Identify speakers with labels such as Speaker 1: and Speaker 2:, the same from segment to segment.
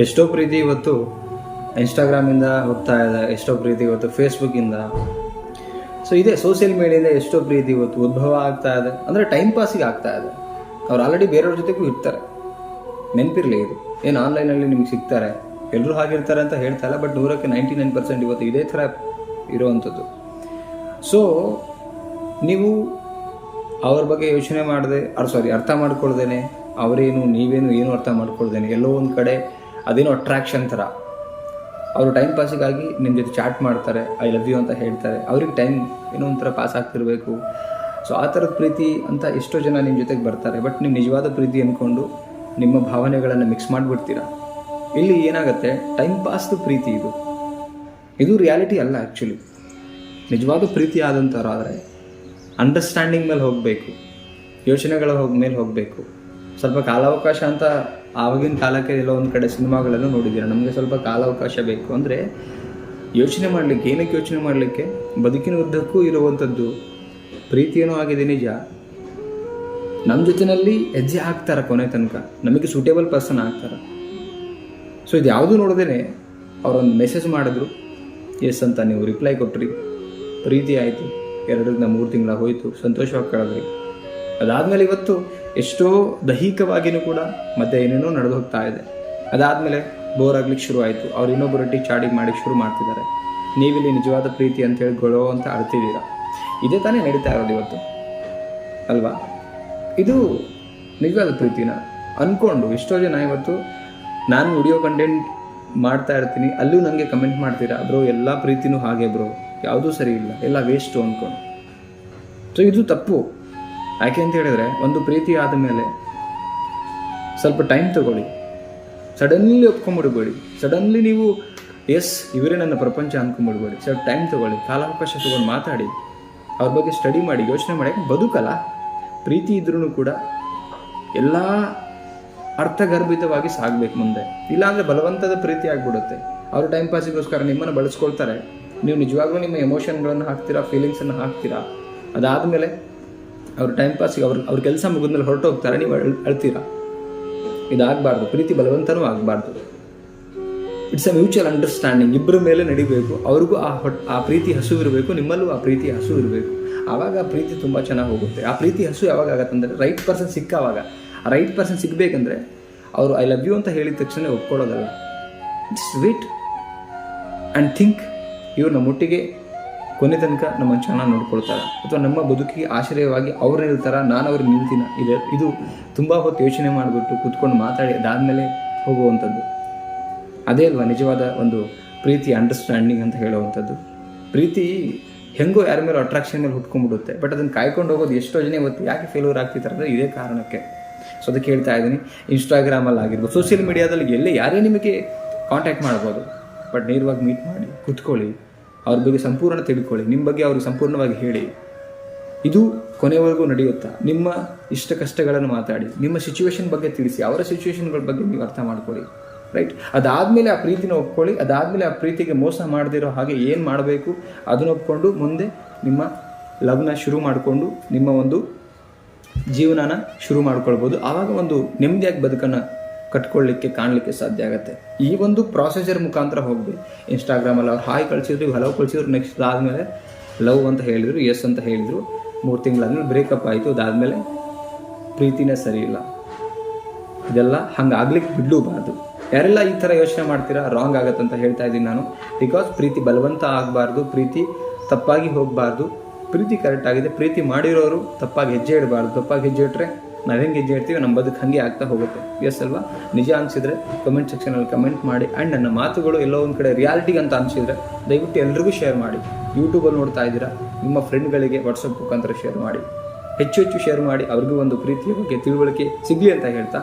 Speaker 1: ಎಷ್ಟೋ ಪ್ರೀತಿ ಇವತ್ತು ಇನ್ಸ್ಟಾಗ್ರಾಮಿಂದ ಹೋಗ್ತಾ ಇದೆ, ಎಷ್ಟೋ ಪ್ರೀತಿ ಇವತ್ತು ಫೇಸ್ಬುಕ್ಕಿಂದ ಸೊ ಇದೆ ಸೋಷಿಯಲ್ ಮೀಡಿಯಿಂದ ಎಷ್ಟೋ ಪ್ರೀತಿ ಇವತ್ತು ಉದ್ಭವ ಆಗ್ತಾ ಇದೆ. ಅಂದರೆ ಟೈಮ್ ಪಾಸಿಗೆ ಆಗ್ತಾ ಇದೆ. ಅವ್ರು ಆಲ್ರೆಡಿ ಬೇರೆಯವ್ರ ಜೊತೆಗೂ ಇರ್ತಾರೆ. ನೆನಪಿರಲಿ ಇದು. ಏನು ಆನ್ಲೈನಲ್ಲಿ ನಿಮ್ಗೆ ಸಿಗ್ತಾರೆ? ಎಲ್ಲರೂ ಹಾಗಿರ್ತಾರೆ ಅಂತ ಹೇಳ್ತಾ ಇಲ್ಲ ಬಟ್ ನೂರಕ್ಕೆ ನೈಂಟಿ ನೈನ್ ಪರ್ಸೆಂಟ್ ಇವತ್ತು ಇದೇ ಥರ ಇರೋವಂಥದ್ದು. ಸೊ ನೀವು ಅವ್ರ ಬಗ್ಗೆ ಯೋಚನೆ ಮಾಡದೆ ಅವ್ರು ಸಾರಿ ಅರ್ಥ ಮಾಡ್ಕೊಳ್ದೇನೆ, ಅವರೇನು, ನೀವೇನು, ಏನು ಅರ್ಥ ಮಾಡ್ಕೊಳ್ದೇನೆ, ಎಲ್ಲೋ ಒಂದು ಕಡೆ ಅದೇನೋ ಅಟ್ರಾಕ್ಷನ್ ಥರ. ಅವರು ಟೈಮ್ ಪಾಸಿಗಾಗಿ ನಿಮ್ಮ ಜೊತೆ ಚಾಟ್ ಮಾಡ್ತಾರೆ ಐ ಲವ್ ಯು ಅಂತ ಹೇಳ್ತಾರೆ. ಅವ್ರಿಗೆ ಟೈಮ್ ಏನೋ ಒಂಥರ ಪಾಸ್ ಆಗ್ತಿರಬೇಕು. ಸೊ ಆ ಥರದ ಪ್ರೀತಿ ಅಂತ ಎಷ್ಟೋ ಜನ ನಿಮ್ಮ ಜೊತೆಗೆ ಬರ್ತಾರೆ. ಬಟ್ ನೀವು ನಿಜವಾದ ಪ್ರೀತಿ ಅಂದ್ಕೊಂಡು ನಿಮ್ಮ ಭಾವನೆಗಳನ್ನು ಮಿಕ್ಸ್ ಮಾಡಿಬಿಡ್ತೀರಾ? ಇಲ್ಲಿ ಏನಾಗುತ್ತೆ? ಟೈಮ್ ಪಾಸ್ದು ಪ್ರೀತಿ ಇದು. ಇದು ರಿಯಾಲಿಟಿ ಅಲ್ಲ ಆ್ಯಕ್ಚುಲಿ ನಿಜವಾದ ಪ್ರೀತಿ ಆದಂಥವ್ರಾದರೆ ಅಂಡರ್ಸ್ಟ್ಯಾಂಡಿಂಗ್ ಮೇಲೆ ಹೋಗಬೇಕು. ಯೋಚನೆಗಳ ಹೋಗ, ಮೇಲೆ ಹೋಗಬೇಕು. ಸ್ವಲ್ಪ ಕಾಲಾವಕಾಶ ಅಂತ ಆವಾಗಿನ ಕಾಲಕ್ಕೆ ಎಲ್ಲೋ ಒಂದು ಕಡೆ ಸಿನಿಮಾಗಳೆಲ್ಲ ನೋಡಿದ್ದೀರ? ನಮಗೆ ಸ್ವಲ್ಪ ಕಾಲಾವಕಾಶ ಬೇಕು. ಅಂದರೆ ಯೋಚನೆ ಮಾಡಲಿಕ್ಕೆ, ಏನಕ್ಕೆ ಯೋಚನೆ ಮಾಡಲಿಕ್ಕೆ? ಬದುಕಿನ ಉದ್ದಕ್ಕೂ ಇರುವಂಥದ್ದು ಪ್ರೀತಿಯೇನೋ ಆಗಿದೆ ನಿಜ. ನಮ್ಮ ಜೊತೆಯಲ್ಲಿ ಹೆಜ್ಜೆ ಹಾಕ್ತಾರೆ ಕೊನೆ ತನಕ. ನಮಗೆ ಸೂಟೇಬಲ್ ಪರ್ಸನ್ ಆಗ್ತಾರೆ. ಸೊ ಇದು ಯಾವುದೂ ನೋಡದೇನೆ ಅವರೊಂದು ಮೆಸೇಜ್ ಮಾಡಿದ್ರು. ಎಸ್ ಅಂತ ನೀವು ರಿಪ್ಲೈ ಕೊಟ್ರಿ. ಪ್ರೀತಿ ಆಯಿತು. ಎರಡರಿಂದ ಮೂರು ತಿಂಗಳ ಹೋಯಿತು ಸಂತೋಷವಾಗಿ ಕಳೆದ್ರಿ ಅದಾದಮೇಲೆ ಇವತ್ತು ಎಷ್ಟೋ ದೈಹಿಕವಾಗಿಯೂ ಕೂಡ ಮತ್ತೆ ಏನೇನೋ ನಡೆದು ಹೋಗ್ತಾ ಇದೆ. ಅದಾದಮೇಲೆ ಬೋರ್ ಆಗ್ಲಿಕ್ಕೆ ಶುರು ಆಯಿತು. ಅವ್ರು ಇನ್ನೊಬ್ಬರೊಟ್ಟಿಗೆ ಚಾಡಿ ಮಾಡಿ ಶುರು ಮಾಡ್ತಿದ್ದಾರೆ. ನೀವಿಲ್ಲಿ ನಿಜವಾದ ಪ್ರೀತಿ ಅಂತ ಹೇಳಿ ಗೊಳೋ ಅಂತ ಅಳ್ತಿದ್ದೀರಾ? ಇದೇ ತಾನೇ ನಡೀತಾ ಇರೋದು ಇವತ್ತು. ಅಲ್ವಾ? ಇದು ನಿಜವಾದ ಪ್ರೀತಿನ? ಅಂದ್ಕೊಂಡು ಎಷ್ಟೋ ಜನ ಇವತ್ತು ನಾನು ವಿಡಿಯೋ ಕಂಟೆಂಟ್ ಮಾಡ್ತಾ ಇರ್ತೀನಿ. ಅಲ್ಲೂ ನನಗೆ ಕಮೆಂಟ್ ಮಾಡ್ತೀರಾ? ಬ್ರೋ, ಎಲ್ಲ ಪ್ರೀತಿನೂ ಹಾಗೆ ಬ್ರೋ. ಯಾವುದೂ ಸರಿ ಇಲ್ಲ. ಎಲ್ಲ ವೇಸ್ಟು ಅಂದ್ಕೊಂಡು. ಸೊ ಇದು ತಪ್ಪು. ಯಾಕೆ ಅಂತ ಹೇಳಿದ್ರೆ ಒಂದು ಪ್ರೀತಿ ಆದ ಮೇಲೆ ಸ್ವಲ್ಪ ಟೈಮ್ ತಗೊಳ್ಳಿ. ಸಡನ್ಲಿ ಒಪ್ಕೊಂಬಿಡ್ಬೇಡಿ ಸಡನ್ಲಿ ನೀವು ಎಸ್ ಇವರೇ ನನ್ನ ಪ್ರಪಂಚ ಅಂದ್ಕೊಂಬಿಡ್ಬೇಡಿ ಸ್ವಲ್ಪ ಟೈಮ್ ತಗೊಳ್ಳಿ. ಕಾಲಾವಕಾಶ ತಗೊಂಡು ಮಾತಾಡಿ. ಅವ್ರ ಬಗ್ಗೆ ಸ್ಟಡಿ ಮಾಡಿ, ಯೋಚನೆ ಮಾಡಿ. ಬದುಕಲ್ಲ. ಪ್ರೀತಿ ಇದ್ರೂ ಕೂಡ ಎಲ್ಲ ಅರ್ಥಗರ್ಭಿತವಾಗಿ ಸಾಗಬೇಕು ಮುಂದೆ. ಇಲ್ಲಾಂದರೆ ಬಲವಂತದ ಪ್ರೀತಿ ಆಗಿಬಿಡುತ್ತೆ. ಅವರು ಟೈಮ್ ಪಾಸಿಗೋಸ್ಕರ ನಿಮ್ಮನ್ನು ಬಳಸ್ಕೊಳ್ತಾರೆ. ನೀವು ನಿಜವಾಗ್ಲೂ ನಿಮ್ಮ ಎಮೋಷನ್ಗಳನ್ನು ಹಾಕ್ತೀರಾ ಫೀಲಿಂಗ್ಸನ್ನು ಹಾಕ್ತೀರಾ? ಅದಾದಮೇಲೆ ಅವ್ರ ಟೈಮ್ ಪಾಸಿಗೆ ಅವ್ರ ಅವ್ರ ಕೆಲಸ ಮುಗಿದ್ಮೇಲೆ ಹೊರಟು ಹೋಗ್ತಾರೆ ನೀವು ಅಳ್, ಅಳ್ತೀರಾ? ಇದಾಗಬಾರ್ದು, ಪ್ರೀತಿ ಬಲವಂತನೂ ಆಗಬಾರ್ದು. ಇಟ್ಸ್ ಅ ಮ್ಯೂಚುವಲ್ ಅಂಡರ್ಸ್ಟ್ಯಾಂಡಿಂಗ್ ಇಬ್ಬರ ಮೇಲೆ ನಡಿಬೇಕು. ಅವ್ರಿಗೂ ಆ ಹೊಟ್, ಆ ಪ್ರೀತಿ ಹಸು ಇರಬೇಕು, ನಿಮ್ಮಲ್ಲೂ ಆ ಪ್ರೀತಿ ಹಸು ಇರಬೇಕು. ಆವಾಗ ಆ ಪ್ರೀತಿ ತುಂಬ ಚೆನ್ನಾಗಿ ಹೋಗುತ್ತೆ. ಆ ಪ್ರೀತಿ ಹಸು ಯಾವಾಗ ಆಗತ್ತಂದರೆ ರೈಟ್ ಪರ್ಸನ್ ಸಿಕ್ಕಾವಾಗ. ಆ ರೈಟ್ ಪರ್ಸನ್ ಸಿಗಬೇಕಂದ್ರೆ, ಅವರು ಐ ಲವ್ ಯು ಅಂತ ಹೇಳಿದ ತಕ್ಷಣ ಒಪ್ಕೊಳ್ಳೋದಲ್ಲ. ಇಟ್ಸ್ ವೇಟ್ ಆ್ಯಂಡ್ ಥಿಂಕ್ ಇವ್ರನ್ನ ನಮ್ಮೊಟ್ಟಿಗೆ ಕೊನೆ ತನಕ ನಮ್ಮ ಚೆನ್ನಾಗಿ ನೋಡ್ಕೊಳ್ತಾರೆ. ಅಥವಾ ನಮ್ಮ ಬದುಕಿಗೆ ಆಶ್ರಯವಾಗಿ ಅವ್ರು ನಿಲ್ತಾರ ನಾನು ಅವ್ರಿಗೆ ನಿಲ್ತೀನ? ಇದೆ, ಇದು ತುಂಬ ಹೊತ್ತು ಯೋಚನೆ ಮಾಡಿಬಿಟ್ಟು ಕೂತ್ಕೊಂಡು ಮಾತಾಡಿ, ಅದಾದಮೇಲೆ ಹೋಗುವಂಥದ್ದು. ಅದೇ ಅಲ್ವಾ, ನಿಜವಾದ ಒಂದು ಪ್ರೀತಿ ಅಂಡರ್ಸ್ಟ್ಯಾಂಡಿಂಗ್ ಅಂತ ಹೇಳುವಂಥದ್ದು. ಪ್ರೀತಿ ಹೆಂಗೋ ಯಾರ ಮೇಲೆ ಅಟ್ರಾಕ್ಷನ್ ಮೇಲೆ ಹುಟ್ಕೊಂಡ್ಬಿಡುತ್ತೆ. ಬಟ್ ಅದನ್ನು ಕಾಯ್ಕೊಂಡು ಹೋಗೋದು ಎಷ್ಟೋ ಜನ ಇವತ್ತು ಯಾಕೆ ಫೇಲ್ಯೂರ್ ಆಗ್ತಿದ್ದಾರೆ ಅಂದರೆ ಇದೇ ಕಾರಣಕ್ಕೆ. ಸೊ ಅದಕ್ಕೆ ಹೇಳ್ತಾ ಇದ್ದೀನಿ ಇನ್ಸ್ಟಾಗ್ರಾಮಲ್ಲಿ ಆಗಿರ್ಬೋದು ಸೋಷಿಯಲ್ ಮೀಡಿಯಾದಲ್ಲಿ ಎಲ್ಲೇ ಯಾರೇ ನಿಮಗೆ ಕಾಂಟ್ಯಾಕ್ಟ್ ಮಾಡ್ಬೋದು ಬಟ್ ನೇರವಾಗಿ ಮೀಟ್ ಮಾಡಿ, ಕೂತ್ಕೊಳ್ಳಿ. ಅವ್ರ ಬಗ್ಗೆ ಸಂಪೂರ್ಣ ತಿಳ್ಕೊಳ್ಳಿ ನಿಮ್ಮ ಬಗ್ಗೆ ಅವ್ರಿಗೆ ಸಂಪೂರ್ಣವಾಗಿ ಹೇಳಿ. ಇದು ಕೊನೆವರೆಗೂ ನಡೆಯುತ್ತಾ? ನಿಮ್ಮ ಇಷ್ಟ ಕಷ್ಟಗಳನ್ನು ಮಾತಾಡಿ, ನಿಮ್ಮ ಸಿಚುವೇಶನ್ ಬಗ್ಗೆ ತಿಳಿಸಿ, ಅವರ ಸಿಚುವೇಶನ್ಗಳ ಬಗ್ಗೆ ನೀವು ಅರ್ಥ ಮಾಡ್ಕೊಳ್ಳಿ ರೈಟ್ ಅದಾದಮೇಲೆ ಆ ಪ್ರೀತಿನ ಒಪ್ಕೊಳ್ಳಿ, ಅದಾದಮೇಲೆ ಆ ಪ್ರೀತಿಗೆ ಮೋಸ ಮಾಡದಿರೋ ಹಾಗೆ ಏನು ಮಾಡಬೇಕು ಅದನ್ನ ಒಪ್ಕೊಂಡು ಮುಂದೆ ನಿಮ್ಮ ಲಗ್ನ ಶುರು ಮಾಡಿಕೊಂಡು ನಿಮ್ಮ ಒಂದು ಜೀವನನ ಶುರು ಮಾಡ್ಕೊಳ್ಬೋದು. ಆವಾಗ ಒಂದು ನೆಮ್ಮದಿಯಾಗಿ ಬದುಕನ್ನು ಕಟ್ಕೊಳ್ಳಿಕ್ಕೆ, ಕಾಣಲಿಕ್ಕೆ ಸಾಧ್ಯ ಆಗುತ್ತೆ. ಈ ಒಂದು ಪ್ರಾಸೆಸರ್ ಮುಖಾಂತರ ಹೋಗ್ಬೇಕು ಇನ್ಸ್ಟಾಗ್ರಾಮಲ್ಲಿ ಅವ್ರು ಹಾಯ್ ಕಳಿಸಿದ್ರು ಹಲವು ಕಳಿಸಿದ್ರು ನೆಕ್ಸ್ಟ್ ಅದಾದಮೇಲೆ ಲವ್ ಅಂತ ಹೇಳಿದರು ಎಸ್ ಅಂತ ಹೇಳಿದರು. ಮೂರು ತಿಂಗಳಾದ್ಮೇಲೆ ಬ್ರೇಕಪ್ ಆಯಿತು. ಅದಾದಮೇಲೆ ಪ್ರೀತಿನೇ ಸರಿ ಇಲ್ಲ. ಇದೆಲ್ಲ ಹಂಗೆ ಆಗ್ಲಿಕ್ಕೆ ಬಿಡಲೂಬಾರ್ದು. ಯಾರೆಲ್ಲ ಈ ಥರ ಯೋಚನೆ ಮಾಡ್ತೀರಾ ರಾಂಗ್ ಆಗತ್ತೆ ಅಂತ ಹೇಳ್ತಾ ಇದ್ದೀನಿ ನಾನು. ಬಿಕಾಸ್ ಪ್ರೀತಿ ಬಲವಂತ ಆಗಬಾರ್ದು, ಪ್ರೀತಿ ತಪ್ಪಾಗಿ ಹೋಗಬಾರ್ದು. ಪ್ರೀತಿ ಕರೆಕ್ಟ್ ಆಗಿದೆ, ಪ್ರೀತಿ ಮಾಡಿರೋರು ತಪ್ಪಾಗಿ ಹೆಜ್ಜೆ ಇಡಬಾರ್ದು. ತಪ್ಪಾಗಿ ಹೆಜ್ಜೆ ಇಟ್ಟರೆ ನಾವು ಹೆಂಗೆ ಹೆಜ್ಜೆ ಇಡ್ತೀವಿ ನಮ್ಮ ಬದುಕು ಹಂಗೆ ಆಗ್ತಾ ಹೋಗುತ್ತೆ. ಎಸ್ ಅಲ್ವಾ? ನಿಜ ಅನಿಸಿದ್ರೆ ಕಮೆಂಟ್ ಸೆಕ್ಷನಲ್ಲಿ ಕಮೆಂಟ್ ಮಾಡಿ ಆ್ಯಂಡ್ ನನ್ನ ಮಾತುಗಳು ಎಲ್ಲೋ ಒಂದು ಕಡೆ ರಿಯಾಲಿಟಿ ಅಂತ ಅನ್ಸಿದ್ರೆ ದಯವಿಟ್ಟು ಎಲ್ರಿಗೂ ಶೇರ್ ಮಾಡಿ. ಯೂಟ್ಯೂಬಲ್ಲಿ ನೋಡ್ತಾ ಇದ್ದೀರಾ, ನಿಮ್ಮ ಫ್ರೆಂಡ್ಗಳಿಗೆ ವಾಟ್ಸಪ್ ಮುಖಾಂತರ ಶೇರ್ ಮಾಡಿ. ಹೆಚ್ಚು ಹೆಚ್ಚು ಶೇರ್ ಮಾಡಿ, ಅವ್ರಿಗೂ ಒಂದು ಪ್ರೀತಿಯ ಬಗ್ಗೆ ತಿಳುವಳಿಕೆ ಸಿಗಲಿ ಅಂತ ಹೇಳ್ತಾ.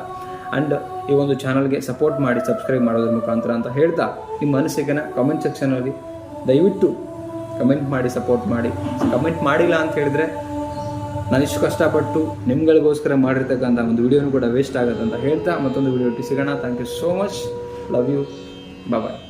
Speaker 1: ಆ್ಯಂಡ್ ಈ ಒಂದು ಚಾನಲ್ಗೆ ಸಪೋರ್ಟ್ ಮಾಡಿ ಸಬ್ಸ್ಕ್ರೈಬ್ ಮಾಡೋದ್ರ ಮುಖಾಂತರ ಅಂತ ಹೇಳ್ತಾ. ನಿಮ್ಮ ಅನಿಸಿಕೆನ ಕಮೆಂಟ್ ಸೆಕ್ಷನಲ್ಲಿ ದಯವಿಟ್ಟು ಕಮೆಂಟ್ ಮಾಡಿ ಸಪೋರ್ಟ್ ಮಾಡಿ. ಕಮೆಂಟ್ ಮಾಡಿಲ್ಲ ಅಂತ ಹೇಳಿದ್ರೆ ನಾನು ಇಷ್ಟು ಕಷ್ಟಪಟ್ಟು ನಿಮ್ಗಳಿಗೋಸ್ಕರ ಮಾಡಿರ್ತಕ್ಕಂಥ ಒಂದು ವೀಡಿಯೋನು ಕೂಡ ವೇಸ್ಟ್ ಆಗುತ್ತೆ ಅಂತ ಹೇಳ್ತಾ ಮತ್ತೊಂದು ವಿಡಿಯೋ ಸಿಗೋಣ. Thank you so much love you bye